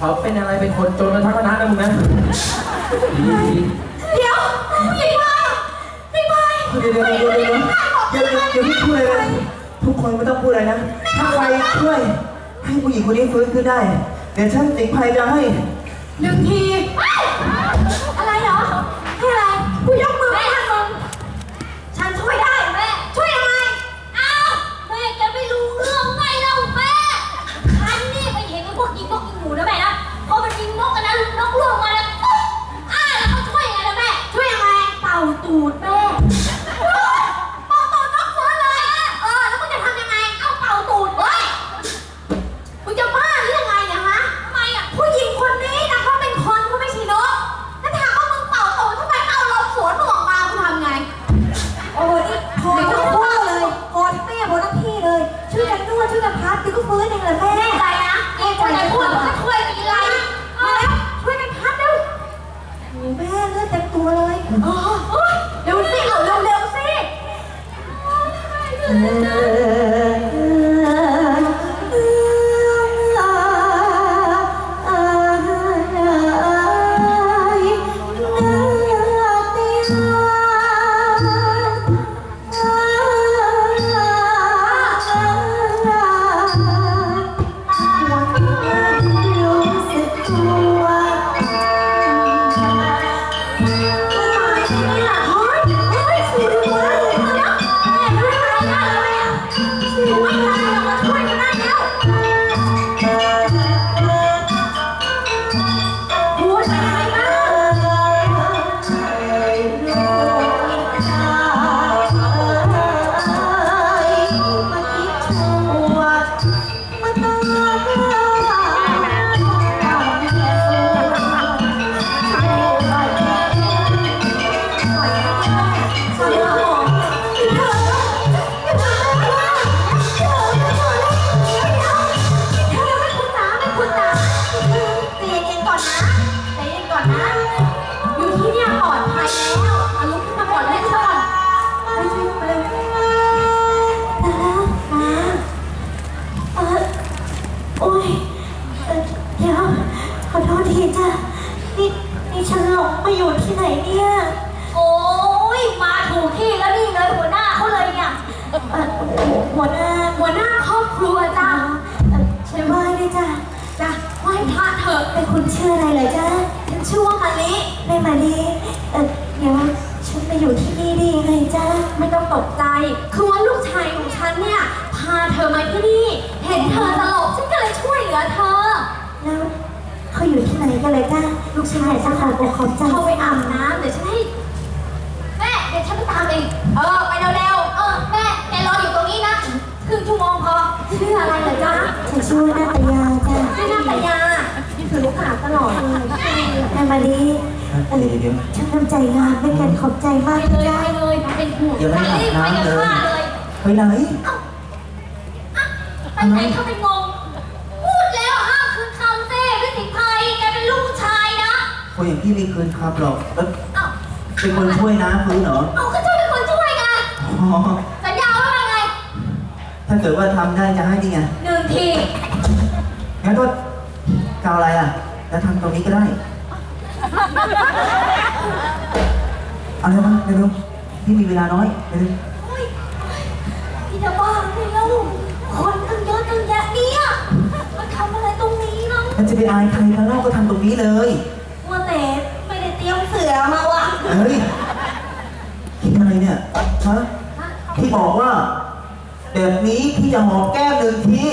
ว่าดีๆเขาเป็นอะไรเป็นคนจนกันทั้งคณะนะมึงนะดีๆเดี๋ยวพี่พายพี่พายเดี๋ยวเดี๋ยวเดี๋ยวเดี๋ยวเดี๋ยวเดี๋ยวเดี๋ยวพี่พูดเลยนะทุกคนไม่ต้องพูดอะไรนะ ถ้าใครช่วย ให้ผู้หญิงคนนี้ฟื้นขึ้นได้ เดี๋ยวฉันสิงห์ไพรจะให้หนึ่งที อยู่ คือว่าลูกชายของฉันเนี่ย พาเธอมาที่นี่ เห็นเธอตลกฉันก็เลยช่วยเหลือเธอ แล้วเขาอยู่ที่ไหนกันเลยจ้าลูกชายจะขอบอกขอบใจเขาไปอาบน้ำเดี๋ยวฉันให้แม่เดี๋ยวฉันไปตามเองเออไปเร็วๆเออแม่แกรออยู่ตรงนี้นะครึ่งชั่วโมงพอชื่ออะไรเหรอจ๊ะฉันชื่อว่านาตยาจ้ะชื่อนาตยาถือลูกหาตลอดเลยแม่มาดี เออเดี๋ยวเดี๋ยวฉันทำใจงานด้วยกันขอบใจมากไปนะเลยจ๊ะไปเลยเป็นห่วงเดี๋ยวไม่ไปอาบรีบไปน้ำกับเลยข้าเลยไปไหนอะไปไหนเขาไปงง พูดแล้วห้ามคืนคำเซ่ด้วยสิงไพรแกเป็นลูกผู้ชายนะคนอย่างพี่ไม่คืนครับหรอกแล้วเอ้าเป็นคนช่วยนะฟื้นเหรอเอาก็ช่วยเป็นคนช่วยไงอ๋อสัญญาว่าไงถ้าเกิดว่าทำได้จะให้ดีไงหนึ่งทีงั้นก็กาวอะไรอะ แล้วทำตรงนี้ก็ได้เอาเร็วมาเร็วๆพี่มีเวลาน้อยเร็วเฮ้ยพี่จะบ้าไงเล่าคนตั้งเยอะตั้งแยะเนี่ยมาทำอะไรตรงนี้เนาะๆมันจะไปอายใครกันเล่าก็ทำตรงนี้เลย ว่าแต่ไม่ได้เตรียมเสือมาวะเฮ้ยคิดอะไรเนี่ยฮะพี่บอกว่า แบบนี้พี่จะหอมแก้มหนึ่งที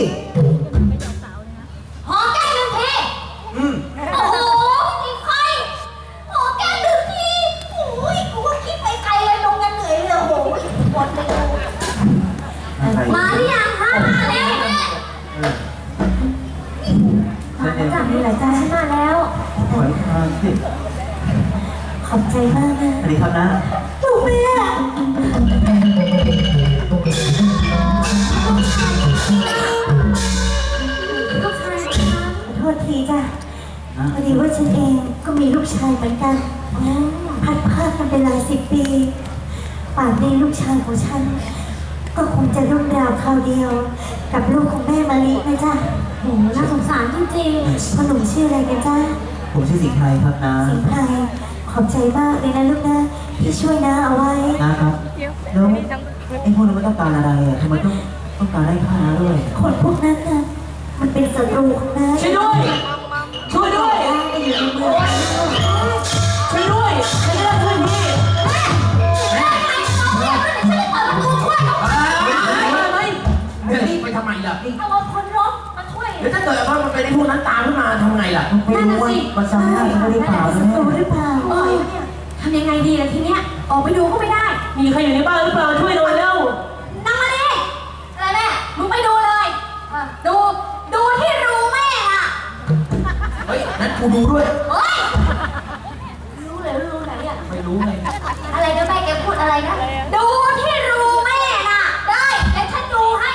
ว่าฉันเองก็มีลูกชายเหมือนกันพัดพรากกันไปหลายสิบปี ป่านนี้ลูกชายของฉัน ก็คงจะรุ่งราวคราวเดียว กับลูกของแม่มะลินะจ๊ะโโหน่าสงสารจริงพ่อหนุ่มชื่ออะไรกันจ้าผมชื่อสิงห์ไทยครับนะสิงห์ไพรขอบใจมากเลยนะลูกนะที่ช่วยน้าเอาไว้นะครับแล้วไอ้พวกนั้นมันต้องการอะไรอะทำไมต้องต้องการได้ค่านะด้วยคนพวกนั้นน่ะมันเป็นศัตรูของน้าช่วยด้วย มขึ้นมาทำไงล่ะไม่รู้ว่ามันซ้ำหน้าฉันหรือเปล่าศันะตรูหรือเปล่าเอ้ยทำยังไงดีล่ะทีเนี้ย ออกไปดูก็ไม่ได้ มีใครอยู่ในบ้านหรือเปล่าช่วยหน่อยเร็วนั่งมาดิอะไรแม่มึงไปดูเลยเออดู ดูที่รูแม่อะเฮ้ย นั้นกูดูด้วย เฮ้ย รู้เลยรู้ไหนอะไม่รู้ไงอะไรนะแม่แกพูดอะไรนะ ดูที่รูแม่น่ะ ได้เดี๋ยวฉันดูให้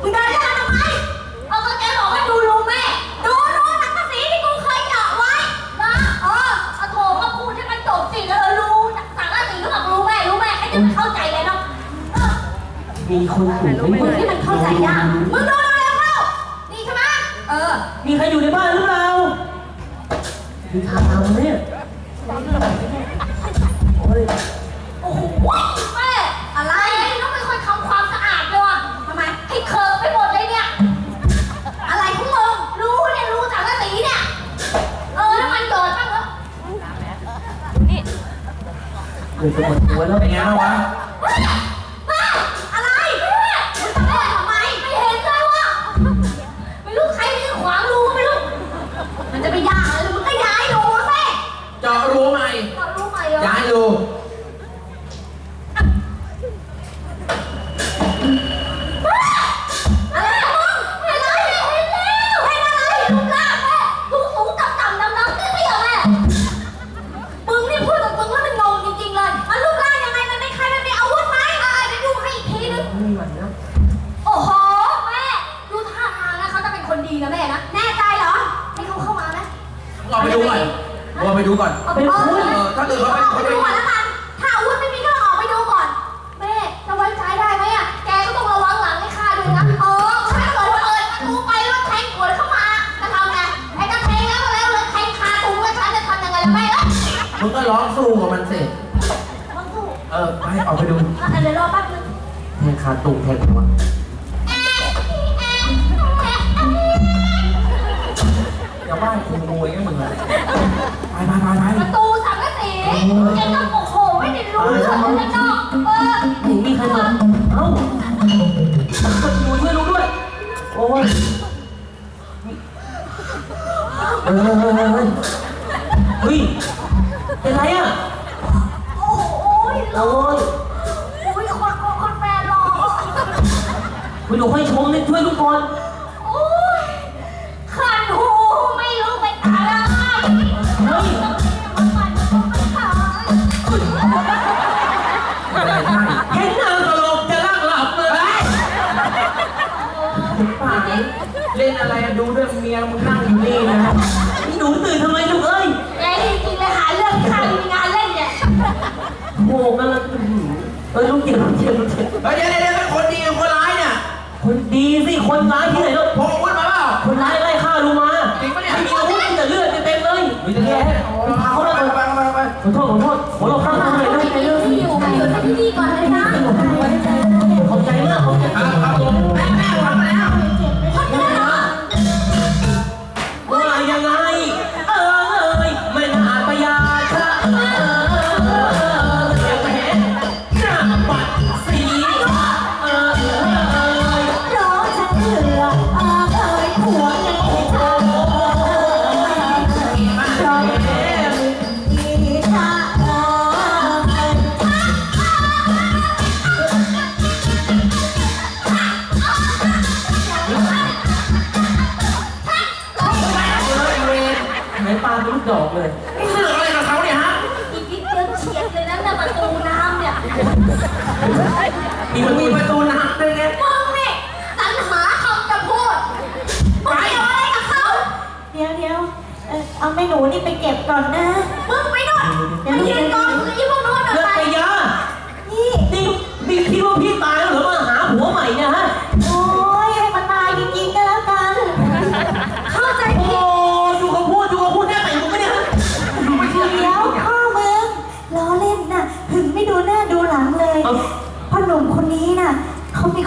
มึงเดินมาทำไม เอาก็แกบอกว่าดูรูแม่ ดูรูหนังกระสีที่กูเคยเจาะไว้นะเออเอาโถมาพูดให้มันจบสิแล้วเออรูหนังกระสีก็บอกรูแม่รูแม่ใครจะไปเข้าใจเลยเนาะเออ มีคนอยู่ไหมมึงที่มันเข้าใจยากมึงดูเร็วเข้า นี่ใช่ไหมเออ มีใครอยู่ในบ้านหรือเปล่ามีทางทำเนี่ย โอ้ยโอ้โหแม่อะไรต้องเป็นคนทำความสะอาดด้วยวะทำไมให้เคิร์ฟไปหมดเลยเนี่ย อะไรของมึง รู้เนี่ย รู้จากกระสีเนี่ย เออแล้วมันโดดบ้างเหรอเดี๋ยวจะหมดหัวแล้วเป็นไงบ้างวะ ดูก่อนเอาไปดูเออถ้าเกิดเขาเป็นออกคไปนดูดีก่อนแล้วกัน ถ้าอาวุธไม่มีก็ออกไปดูก่อนแม่จะไว้ใจได้ไหมอะ แกก็ต้องระวังหลังให้ข้าด้วยนะเออถ้าเกิดว่าเอิญประตูไปแล้วแทงกดเข้ามาจะทำไงไอ้จะแทงแล้วก็แล้วเลยแทงคาตูแล้วฉันจะทำยังไงล่ะแม่เอ้ยมึงก็ร้องสู้กับมันสิมันสู้เออไปออกไปดูอะเดี๋ยวรอแป๊บนึงแทงคาตุงแทงหัวอย่าว่าคุณมวยงั้นมึงอะ ไปไปไปไปประตูสังกะสีแกก็โอ้โหไม่ได้รู้เรื่องเลยเนาะเออหนีมีใครมาเอ้าดูช่วยรู้ด้วย โอ้ยเออเฮ้ยเฮ้ยเป็นไรอะ โอ้โหหล่อโอ้ยอุ้ยคนคนคนแฟนหล่อไปดูให้ชมนี่ช่วยลูกก่อน เฮ้ยมันมันมันขายเห็นนางตลกจะลากหลับเลยป่าเล่นอะไรอะดูด้วยเมียมึงนั่งอยู่นี่นะนี่หนูตื่นทำไมลูกเอ้ยแกจริงๆเลยหาเรื่องข้างมีงานเล่นเนี่ยโง่กันละเออลูกเจ็บลูกเจ็บลูกเจ็บเฮ้ยเดี๋ยวเดี๋ยว ไหนปลาเป็นลูกดอกเลยเสือกอะไรกับเขาเนี่ยฮะอีกนิดเดียวเฉียดเลยนะแต่ประตูน้ำเนี่ยมีมันมีประตูน้ำด้วยไงมึงนี่สรรหาคำจะพูดมึงเกี่ยวอะไรกับเขาเดี๋ยวเดี๋ยวเอ่อเอาแม่หนูนี่ไปเก็บก่อนนะ มึงไปนู่นไปยืนกองอยู่ที่พวกนู้นหน่เลิกอยไปยานี่นี่นี่คิดว่าพี่ตายแล้วเหรือมาหาผัวใหม่เนี่ยฮะ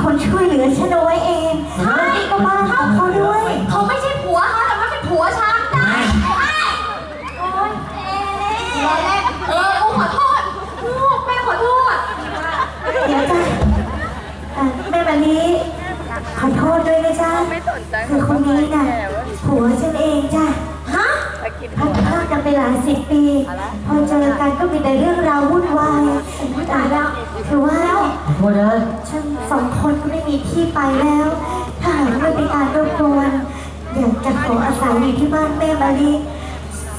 คนช่วยเหลือฉันเอาไว้เองนี่ก็บ้านของเขาด้วย เขาไม่ใช่ผัวเขาแต่ว่าเป็นผัวฉันได้ใช่โอ๊ยเอ๊ะเออกูขอโทษลูกแม่ขอโทษเดี๋ยวจ้ะอะแม่แบบนี้ ขอโทษด้วยนะจ๊ะคือคนนี้น่ะผัวฉันเองจ้ะฮะพัดพรากกันไปหลายสิบปี พอเจอกันก็มีแต่เรื่องราววุ่นวายตายแล้ว คือว่าขอโทษนะฉันสองคนก็ไม่มีที่ไปแล้ว ถ้าหากไม่เป็นการรบกวนอยากจะขออาศัยอยู่ที่บ้านแม่มาลี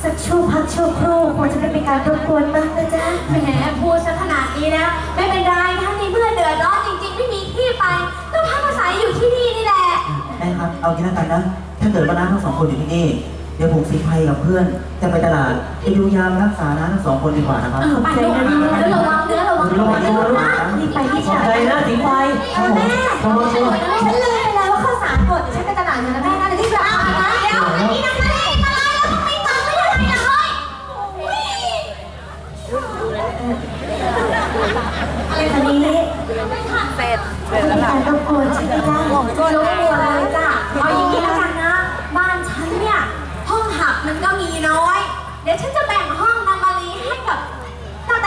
สักชั่วพักชั่วครู่คงจะไม่เป็นการรบกวนมากนะจ๊ะแหมพูดซะขนาดนี้แล้ว ไม่เป็นไรถ้ามีเพื่อนเดือดร้อนจริง ๆ ไม่มีที่ไป ก็พักอาศัยอยู่ที่นี่นี่แหละ แม่ครับ เอางี้แล้วกันนะ ถ้าเกิดว่าน้าทั้งสองคนอยู่ที่นี่เดี๋ยวผมสีไพกับเพื่อน จะไปตลาดไปดูยามรักษาน้าทั้งสองคนดีกว่านะครับเออไปลูกเนื้อระวังเนื้อระวังระวังตัวนะรีบไปรีบขอบกลับใจนะสีไฟแม่ระวังตัวฉันลืมไปแล้วว่าข้าวสารหมดเดี๋ยวฉันไปตลาดอยู่นะแม่นะเดี๋ยวรีบกลับมานะเดี๋ยวนี่นะแม่มาแล้วทำไมตังไม่ได้เลยอะไรอันนี้เนี่ยเสร็จไม่เป็นการรบกวนใช่ไหมจ๊ะก็รบกวนเลยจ้ะเอาอย่างนี้แล้วกันนะ บ้านฉันเนี่ย ห้องหับมันก็มีน้อย เดี๋ยวฉันจะแบ่งห้องนามารีให้กับ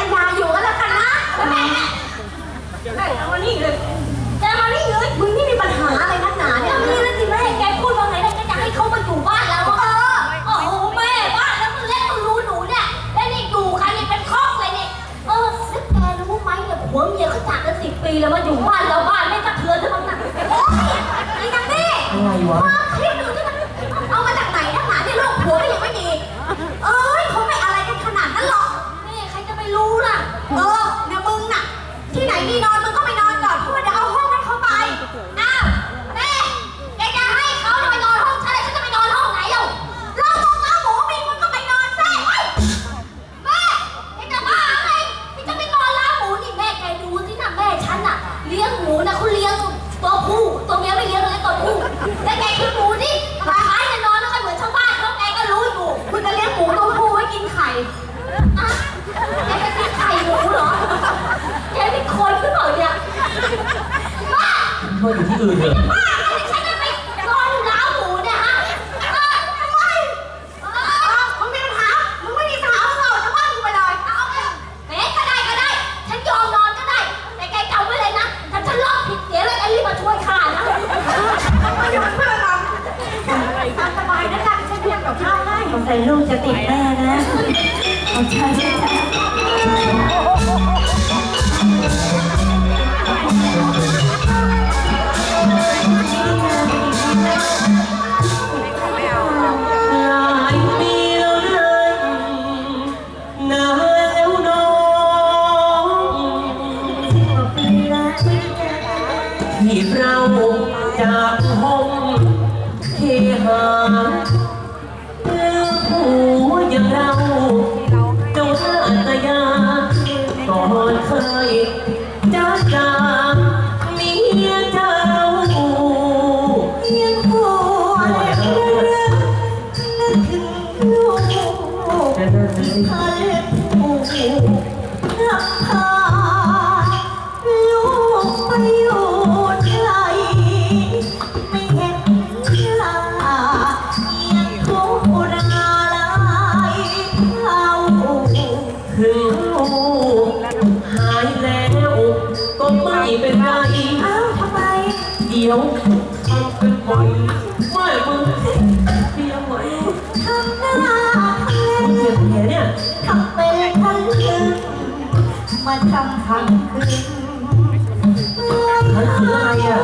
นาตายาอยู่ก็แล้วกันนะแล้วแม่แม่เอามานี่เลยจะมานี่เลยมึงนี่มีปัญหาอะไรนักหนาเนี่ยมีแล้วสิแม่แกพูดว่าไงนะแกจะให้เขามาอยู่บ้านเราเออโอ้โหแม่บ้านแล้วมันเล็กมันรู้หนูเนี่ยแล้วนี่อยู่กันนี่เป็นครอบเลยเนี่ยเออแล้วแกรู้ไหมเนี่ยผัวเมียเขาจากกันสิบปีแล้วมาอยู่บ้านเรา โเป็นไหวไม่มึงเพียงไหวทำหน้าทะมึงเจ็บแผลเนี่ยทำเป็นทันคืนมาทำทันคืนทันคืนอะไรอะ